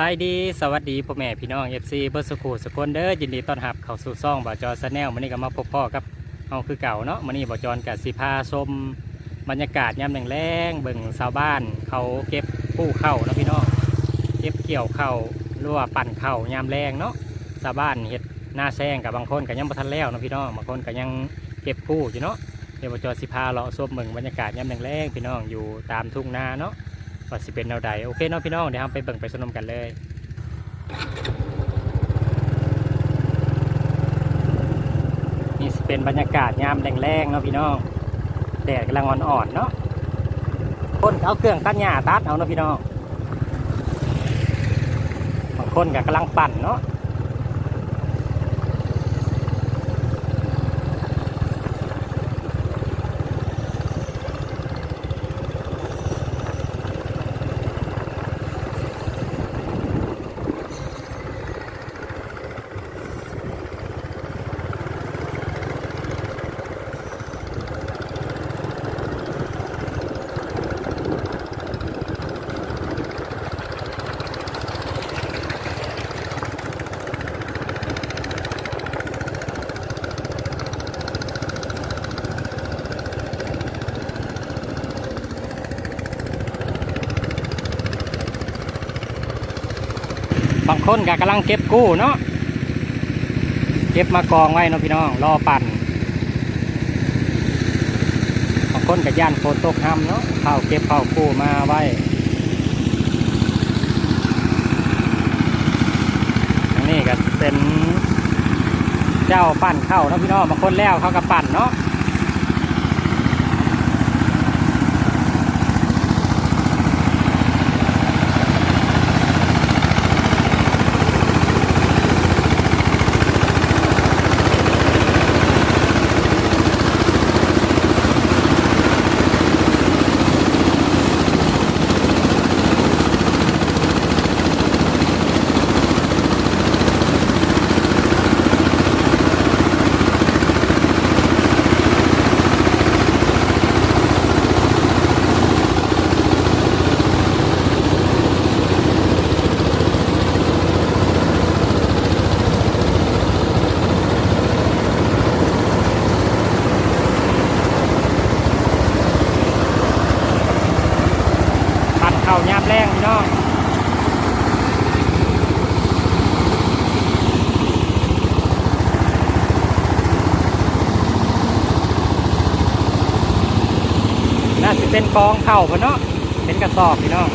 บายดีสวัสดีพ่อแม่พี่น้อง FC เบอร์สกูสกลเด้อยินดีต้อนรับเข้าสู่ซ่องบ่อจอสแนลมื้อนี้ก็มาพบพ่อกับเฮาคือเก่าเนาะมื้อนี้บ่อจอนกับสิพาชมบรรยากาศยามแรงๆเบิ่งชาวบ้าน เขาเก็บกู้เข้านะพี่น้องเก็บเกี่ยวเข้าหรือว่าปั่นเข้ายามแรงเนาะชาวบ้านเฮ็ดหน้าแซงกับบางคนก็ยังบ่ทันแล้วนะพี่น้องบางคนก็ยังเก็บกู้อยู่เนาะเดี๋ยวบ่อจอสิพาเลาะชมเบิ่งบรรยากาศยามแรงๆพี่น้องอยู่ตามทุ่งนาเนาะ ว่าสิเป็นแนวใดโอเคเนาะพี่น้องเดี๋ยวเราไปเบิ่งไปสนมกันเลยนี่สิเป็นบรรยากาศยามแรงๆเนาะพี่น้องแดดกำลังอ่อนๆเนาะคนเอาเครื่องตัดหญ้าตัดเอาเนาะพี่น้องบางคนก็กำลังปั่นเนาะ คนก็กำลังเก็บกู้เนาะเก็บมากองไว้เนาะพี่น้องรอปั่นบางคนก็ย่านโฟตกห้ำเนาะเข้าเก็บเข้ากู้มาไว้นนี้ก็เป็นเจ้าปั่นเข้าเนาะพี่น้องบางคนแล้วเขาก็ปั่นเนาะ ปั่นเข่ายามแรงพี่น้องน่าจะเป็น กองเข่าพอเนาะเป็นกระสอบพี่น้อง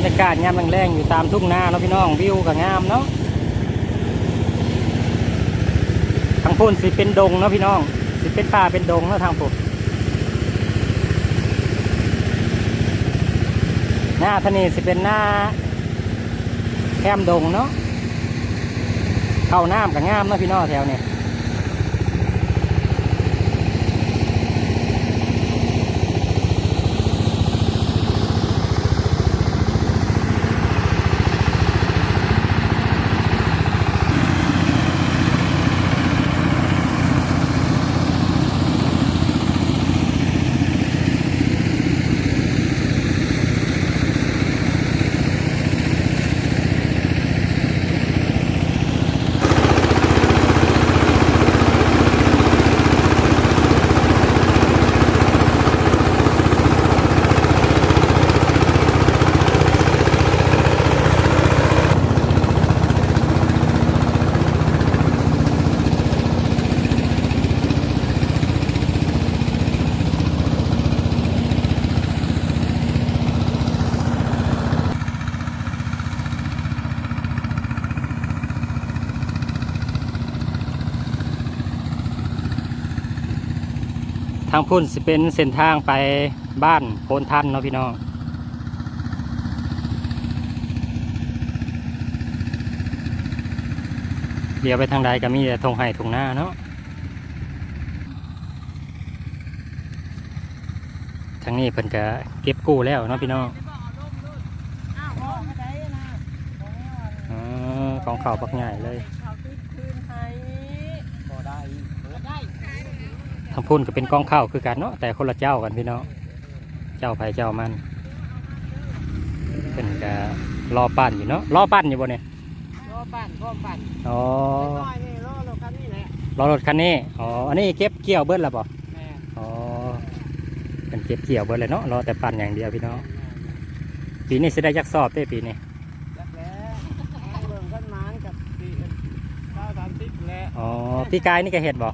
รรยากาศยามแรงๆอยู่ตามทุ่งนาเนาะพี่น้องวิวก็งามเนาะทางพุ่นสิเป็นดงเนาะพี่น้อง สิเป็นป่าเป็นดงเนาะทางพุ่นหน้าทะนีสิเป็นหน้าแคมดงเนาะเข้าน้ำกับงามเนาะพี่น้องแถวนี้างพุ่นสิเป็นเส้นทางไปบ้านโพนทันเนาะพี่น้องเดี๋ยวไปทางใดก็มีแต่ทงไห้ทงหน้าเนาะทางนี้เพิ่นก็เก็บกู้แล้วเนาะพี่น้องอ้าวบอกให้ได้นะบอกให้ว่าอ๋อของเขาปักใหญ่เลย เขาติดคืนให้บ่ได้บ่ได้ ทางพุ่นก็เป็นกองข้าวคือกันเนาะแต่คนละเจ้ากันพี่น้องเจ้าไผเจ้ามันเป็นก็รอปั้นอยู่เนาะรอปั้นอยู่บนเนี่ยรอปั่นพร้อมปั่นอ๋อน้อยนี่รอรถคันนี้แหละรอรถคันนี้อ๋ออันนี้เก็บเกี่ยวเบิ้ลแล้วป่ะแม่อ๋อเป็นเก็บเกี่ยวเบิ้ลเลยเนาะรอแต่ปั้นอย่างเดียวพี่น้องปีนี้สิได้ยักสอบเต้ปีนี้จักแล้วให้เบิ่งกันมานกับปีเก้าสามสิบแล้วอ๋อพี่กายนี่ก็เห็ดบ่ บ่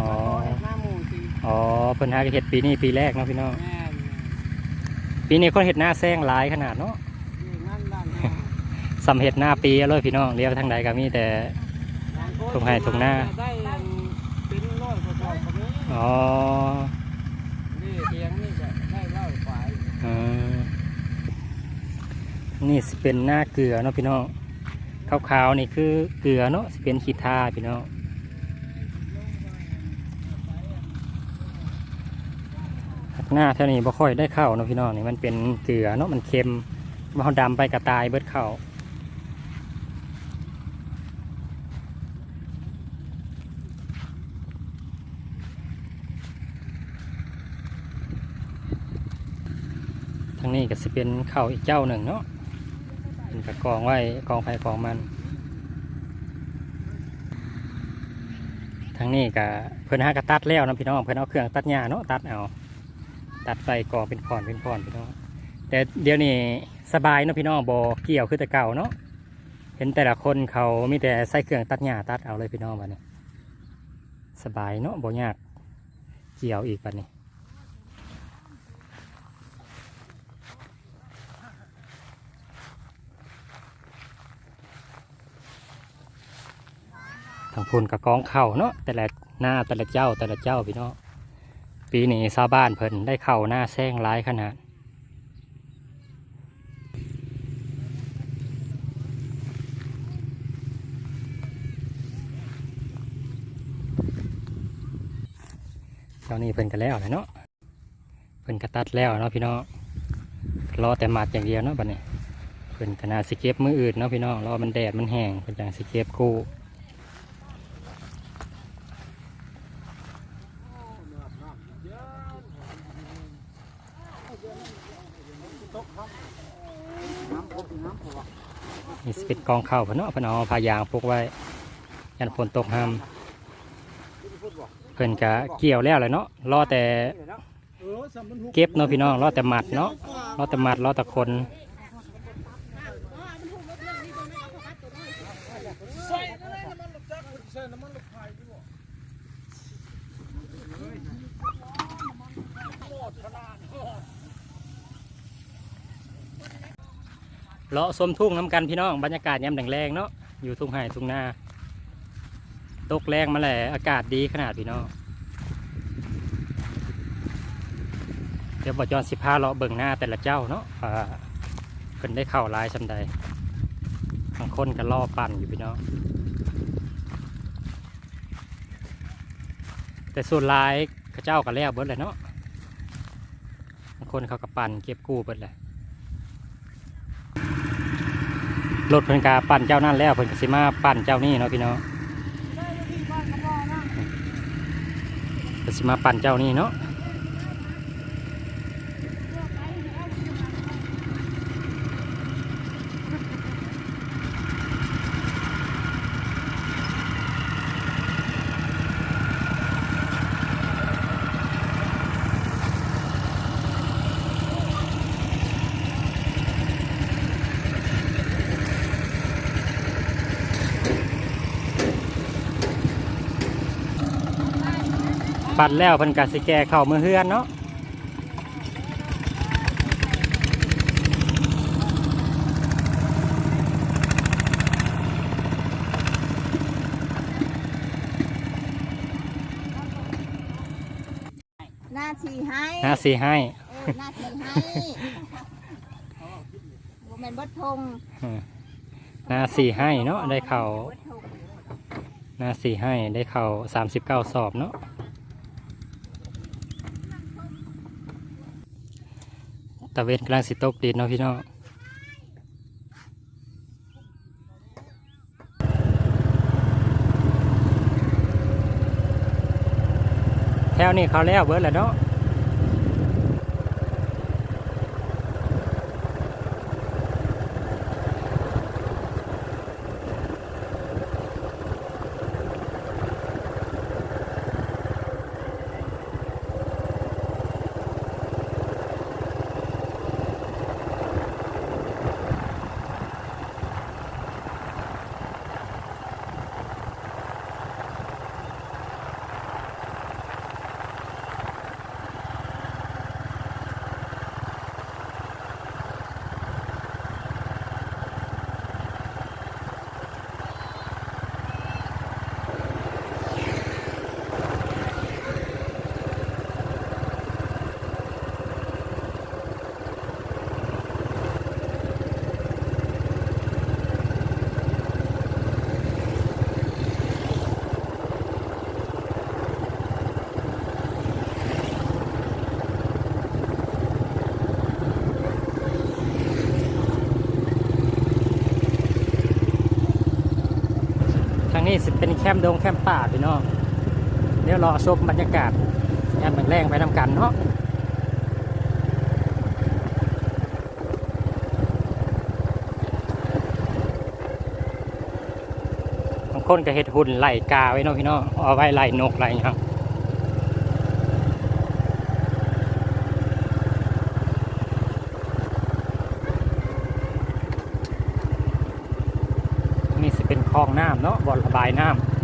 อ๋อ เฮ็ดหน้าหมู่สิ อ๋อเพิ่นหาก็เห็ดปีนี้ปีแรกเนาะพี่น้อง แม่นปีนี้คนเห็ดหน้าแซงหลายขนาดเนาะอยู่นั่นด้านหน้าสำเห็ดหน้าปีเลยพี่น้องเลี้ยวไปทางใดก็มีแต่ตรงให้ตรงหน้าได้เป็นร้อยกว่าเจ้าก็มีอ๋อนี่เพียงนี่ก็ได้ร้อยกว่าอืมนี่สิเป็นหน้าเกลือเนาะพี่น้องขาวๆนี่คือเกลือเนาะสิเป็นขีดทาพี่น้อง หน้าเท่านี้บ่ค่อยได้เข้าเนาะพี่น้องนี่มันเป็นเกลือเนาะมันเค็มมันเอาดำไปกระตายเบิดเข้าทางนี้ก็สิเป็นเข้าอีกเจ้าหนึ่งเนาะเป็นกระกองไว้กองไฟกองมัน ทางนี้ก็เพิ่นห้ากระตัดแล้วนะพี่น้องเพิ่นเอาเครื่องตัดหญ้าเนาะตัดเอา ตัดไปกอเป็นพรเป็นพรพี่น้องแต่เดี๋ยวนี้สบายเนาะพี่น้องบอเกี่ยวคือแต่เก่าเนาะเห็นแต่ละคนเขามีแต่ใส่เครื่องตัดหญ้าตัดเอาเลยพี่น้องบัดนี้สบายเนาะบ่ยากเกี่ยวอีกบัดนี้ทางพูนกับกองเข่าเนาะแต่ละหน้าแต่ละเจ้าแต่ละเจ้าพี่น้อง ปีนี้ชาวบ้านเพิ่นได้เข่าหน้าแซงร้ายขนาดเจ้านี้เพิ่นกันแล้วเลยเนาะเพิ่นกระตัดแล้วเนาะพี่น้องรอแต่หมัดอย่างเดียวเนาะบัดนี้เพิ่นก็น่าสิเก็บมืออื่นเนาะพี่น้องรอมันแดดมันแห้งเพิ่นจังสเก็บกู้ น้ำพกน้ำพก นี่สิเปิดกองเข้าพนเนาะพนเอาผ้ายางพกไว้ยันฝนตกห้ามเพิ่นกะเกี่ยวแล้วเลยเนาะรอแต่เก็บเนาะพี่น้องรอแต่หมัดเนาะรอแต่หมัดรอแต่คน เลาะสมทุ่งน้ำกันพี่น้องบรรยากาศยามแรงๆเนาะอยู่ทุ่งไห่ทุ่งนาตกแรงมาแหละอากาศดีขนาดพี่น้องเดี๋ยวบอจอนสิพาเลาะเบิ่งหน้าแต่ละเจ้าเนาะเพิ่นได้เข้าลายชำใดบางคนก็ล่อปั่นอยู่พี่น้องแต่ส่วนลายเขาเจ้าก็แล้วเบิดเลยเนาะบางคนเขาก็ปั่นเก็บกู้เบิดเลย รถเพิ่นกาปั่นเจ้านั่นแล้วเพิ่นกสิมาปั่นเจ้านี่เนาะพี่น้องเนสิมาปั่นเจ้านี่เนาะ ปั่นแล้วเพิ่นก็สิแก่เข้ามือเฮือนเนาะชีให้หน้าสีให้เออหน้าชีให้บ่แม่นเบดทงอืมหน้าสีให้เนาะได้เข่าเบิดทงหน้าสีให้ได้เข่าสามสิบเก้าสอบเนาะ ตะเวนกำลังสิตกดินเนาะพี่น้องแถวนี้เขาแล้วเบิดแล้วเนาะ มป์ดงแคมป์ป่าพี่น้องเดี๋ยวรอชมบรรยากาศยามแรงไปนำกันเนาะบางคนก็เห็ดหุ่นไหลกาไว้เนาะพี่น้องเอาไว้ไหลนกไหลยังนี่สิเป็นคลองน้ำเนาะบ่อระบายน้ำ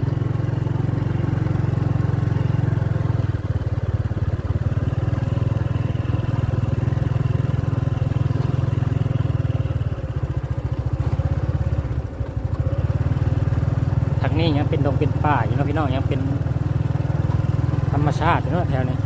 นี้ยังเป็นดงเป็นป่าอยู่นะพี่น้องยังเป็นธรรมชาติอยู่นะแถวนี้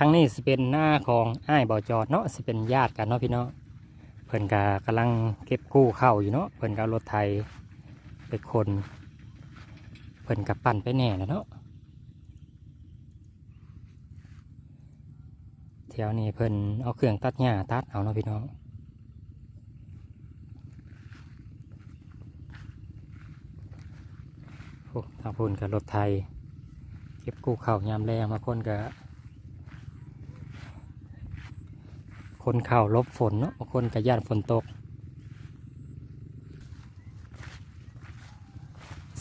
ทางนี้สิเป็นหน้าของอ้ายบ่อจอดเนาะสิเป็นญาติกันเนาะพี่น้องเพิ่นกากำลังเก็บกู้เข้าอยู่เนาะเพิ่นการถไทยไปคน พิ่นกับปั่นไปแน่แล้วเนาะแถวนี้เพิ่นเอาเครื่องตัดหญ้าตัดเอาเนาะพี่น้องโอ้ทางพุ่นกับรถไทย เก็บกู้เข้ายามแรงมาคนกับคนเข่าลบฝนเนาะบาคนกับย่านฝนตก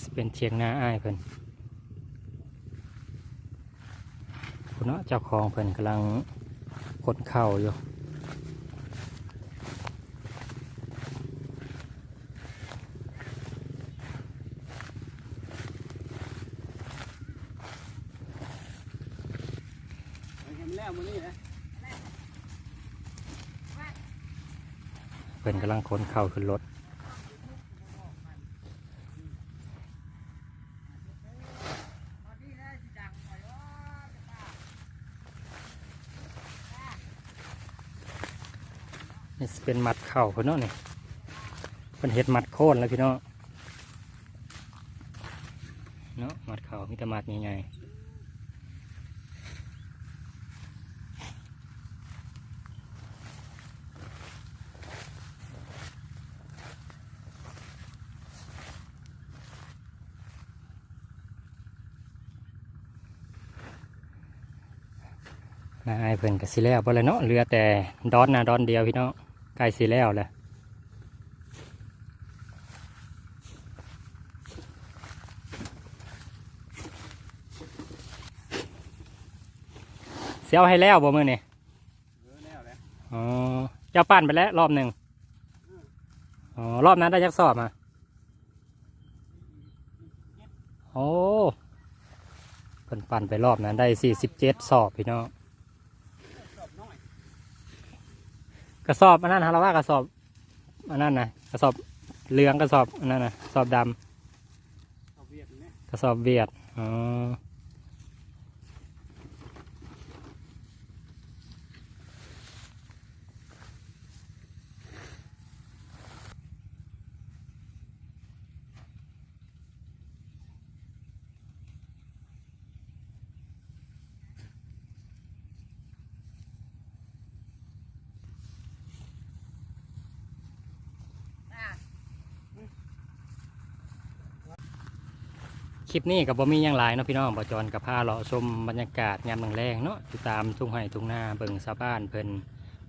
สิ เป็นเทียงนาอ้ายเพิ่นคุณเนาะเจ้าของเพิ่นกำลังกดเข่าวอยู่เห็นแล้วมื้อนี้นะเพิ่นกำลังขนเข่าวขึ้นรถ นี่เป็นมัดเข่าพิ่นเนาะนี่เพิ่นเฮ็ดมัดโค่นแล้วพี่น้องเนาะมัดเข่ามีแต่มัดใหญ่ๆนายเพิ่นก็สิแล้วบ่แล้วเนาะเหลือแต่ดอนนะดอนเดียวพี่น้อง ใกล้สิแล้วแหละเสียวให้แล้วบ่มื้อนี่เออแล้วแหละอ๋อเจ้าปั้นไปแล้วรอบหนึ่งอ๋อรอบนั้นได้จักสอบมาโอ้เพิ่นปั่นไปรอบนั้นได้47สอบพี่น้อง กระสอบอันนั้นฮะเราว่ากระสอบอันนั้นนะกระสอบเหลืองกระสอบอันนั้นนะกระสอบดเอาเวียดเนี่ยำกระสอบเวียดอ๋อ คลิปนี้กับบ่มียังหลายเนาะพี่น้องบ่จอนกับพาเลาะชมบรรยากาศยามแรงเนาะอยู่ตามทุ่งไร่ทุ่งนาเบิ่งชาวบ้านเพิ่น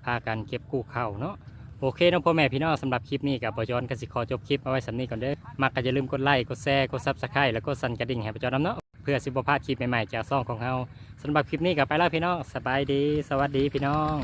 พากันเก็บกู้เข้าเนาะโอเคเนาะพ่อแม่พี่น้องสำหรับคลิปนี้กับบ่จอนกสิขอจบคลิปเอาไว้สำนี้ก่อนเด้อมักก็อย่าลืมกดไลค์กดแชร์กด Subscribe แล้วก็สั่นกระดิ่งให้บ่จอนนํเนาะเพื่อสิบ่พลาดคลิปใหม่ๆจากช่องของเฮาสำหรับคลิปนี้ก็ไปแล้วพี่น้องสบายดี สวัสดีพี่น้อง